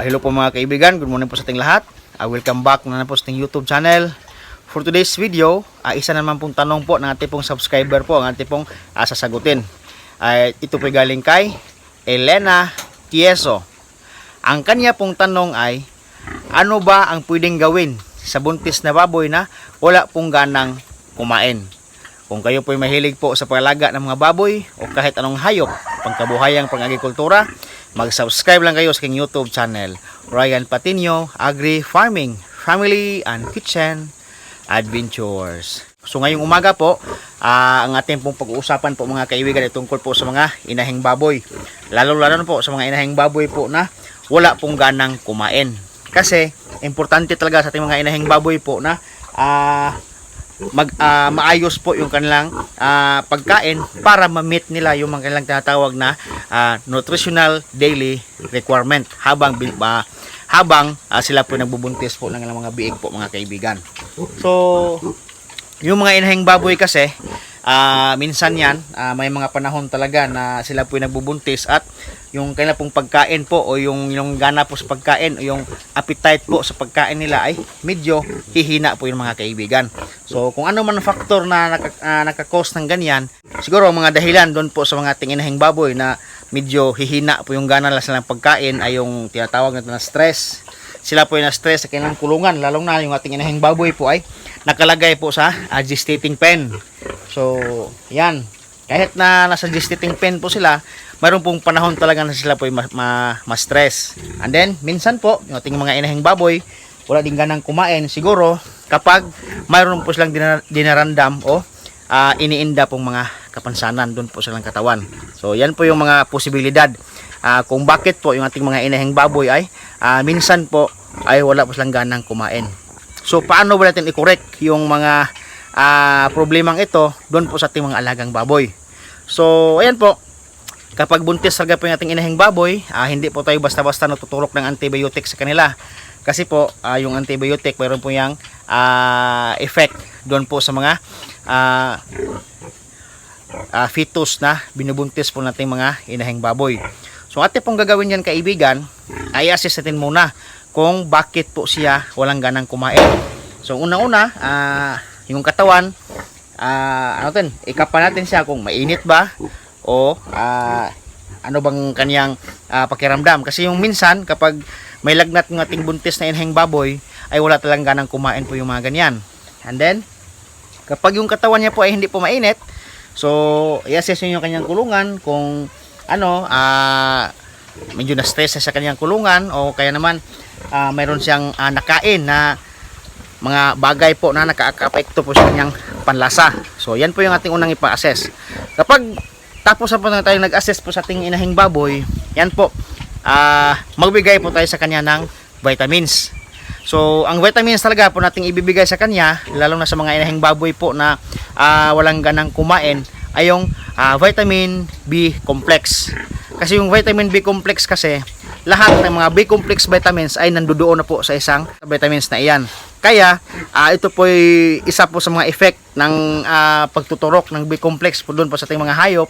Ah, hello po mga kaibigan, good morning po sa ating lahat. Ah, welcome back na po sa ating YouTube channel. For today's video, ah, isa naman pong tanong po ng ating pong subscriber po, ang ating pong ah, sasagutin. Ay ito po galing kay Elena Tieso. Ang kanya pong tanong ay, ano ba ang pwedeng gawin sa buntis na baboy na wala pong ganang kumain? Kung kayo po'y mahilig po sa paglaga ng mga baboy o kahit anong hayop, pangkabuhayang pang-agrikultura, mag-subscribe lang kayo sa aking YouTube channel, Ryan Patinio, Agri Farming, Family and Kitchen Adventures. So ngayong umaga po, ah, ang ating pong pag-uusapan po mga kaibigan ay tungkol po sa mga inahing baboy. Lalo-lalo po sa mga inahing baboy po na wala pong ganang kumain. Kasi importante talaga sa ating mga inahing baboy po na ah, mag ah, maayos po yung kanilang ah, pagkain para ma-meet nila yung mga kanilang tinatawag na ah, nutritional daily requirement habang ah, habang ah, sila po nagbubuntis po ng mga biig po mga kaibigan. So yung mga inahing baboy kasi ah, minsan yan ah, may mga panahon talaga na sila po nagbubuntis at yung kanilang pong pagkain po o yung yung gana po sa pagkain o yung appetite po sa pagkain nila ay medyo hihina po yung mga kaibigan. So kung ano man factor na naka, nakakos ng ganyan, siguro ang mga dahilan doon po sa mga ating inahing baboy na medyo hihina po yung gana nila sa pagkain ay yung tinatawag na stress. Sila po ay na-stress sa kanilang kulungan, lalong na yung ating inahing baboy po ay nakalagay po sa gestating pen. So, yan. Kahit na nasa gestating pen po sila, mayroon pong panahon talaga na sila po ay ma- ma- ma-stress. And then, minsan po, yung ating mga inahing baboy, wala din ganang kumain. Siguro, kapag mayroon po silang dinar- dinarandam o ah, iniinda pong mga kapansanan doon po silang katawan. So, yan po yung mga posibilidad ah, kung bakit po yung ating mga inahing baboy ay ah, minsan po ay wala po silang ganang kumain. So, paano ba natin i-correct yung mga ah, problemang ito doon po sa ating mga alagang baboy? So, ayan po, kapag buntis talaga po yung ating inahing baboy, ah, hindi po tayo basta-basta natutulok ng antibiotic sa kanila. Kasi po, ah, yung antibiotic, mayroon po yung ah, effect doon po sa mga ah, ah, fetus na binubuntis po nating mga inahing baboy. So, ate pong gagawin yan kaibigan, ay assess natin muna kung bakit po siya walang ganang kumain. So, unang-una, ah, yung katawan, ah, ano tin, ikapa natin siya kung mainit ba o ah, ano bang kanyang ah, pakiramdam. Kasi yung minsan, kapag may lagnat ng ating buntis na inahing baboy, ay wala talagang ganang kumain po yung mga ganyan. And then, kapag yung katawan niya po ay hindi po mainit, so, i-assess yung kanyang kulungan kung ano, ah, medyo na-stress sa kanyang kulungan o kaya naman ah, mayroon siyang ah, nakain na mga bagay po na nakaka-apekto po sa kanyang panlasa. So, yan po yung ating unang ipa-assess. Kapag tapos na po na tayo nag-assess po sa ating inahing baboy, yan po, ah magbigay po tayo sa kanya ng vitamins. So, ang vitamins talaga po nating ibibigay sa kanya, lalo na sa mga inahing baboy po na ah, walang ganang kumain, ay yung ah, vitamin B complex. Kasi yung vitamin B complex kasi, lahat ng mga B complex vitamins ay nandoon na po sa isang vitamins na iyan. Kaya, ah, ito po ay isa po sa mga effect ng ah, pagtuturok ng B complex po doon po sa ating mga hayop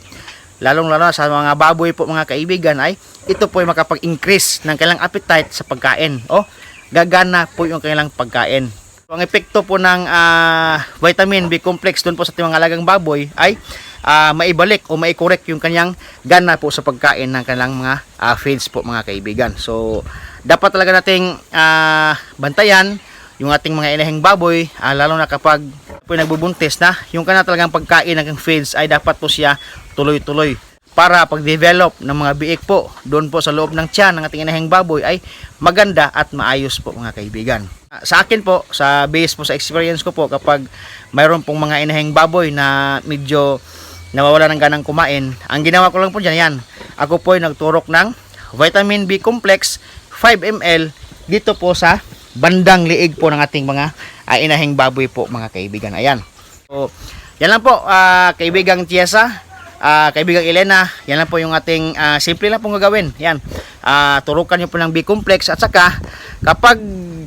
lalong lalo sa mga baboy po mga kaibigan ay ito po ay makapag-increase ng kailang appetite sa pagkain o gagana po yung kailang pagkain. So, ang epekto po ng ah, vitamin B complex doon po sa ating mga alagang baboy ay ah, maibalik o maikorek yung kanyang gana po sa pagkain ng kanilang mga ah, feeds po mga kaibigan. So dapat talaga nating ah, bantayan yung ating mga inahing baboy ah, lalo na kapag po nagbubuntis na yung kana talagang pagkain ng feeds ay dapat po siya tuloy-tuloy para pag-develop ng mga biik po doon po sa loob ng tiyan ng ating inahing baboy ay maganda at maayos po mga kaibigan. Ah, Sa akin po, sa base po sa experience ko po kapag mayroon pong mga inahing baboy na medyo nawawala ng ganang kumain, ang ginawa ko lang po dyan yan, ako po ay nagturok ng vitamin B complex 5 ml dito po sa bandang liig po ng ating mga ah, inahing baboy po mga kaibigan. Ayan. So, yan lang po ah, kaibigang Tiesa, ah, kaibigang Elena, yan lang po yung ating ah, simple lang pong gagawin. Yan. Ah, turukan niyo po ng B complex at saka kapag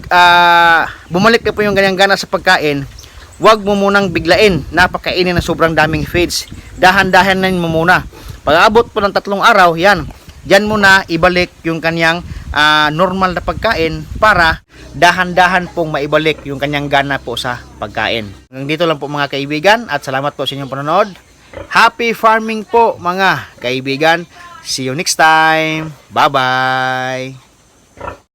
ah, bumalik na po yung ganyang gana sa pagkain, huwag mo munang biglain na pakainin ng sobrang daming feeds. Dahan-dahan mo muna. Pag abot po ng tatlong araw, yan, Diyan mo na ibalik yung kanyang ah, normal na pagkain para dahan-dahan pong maibalik yung kanyang gana po sa pagkain. Hanggang dito lang po mga kaibigan at salamat po sa inyong panonood. Happy farming po mga kaibigan. See you next time. Bye-bye.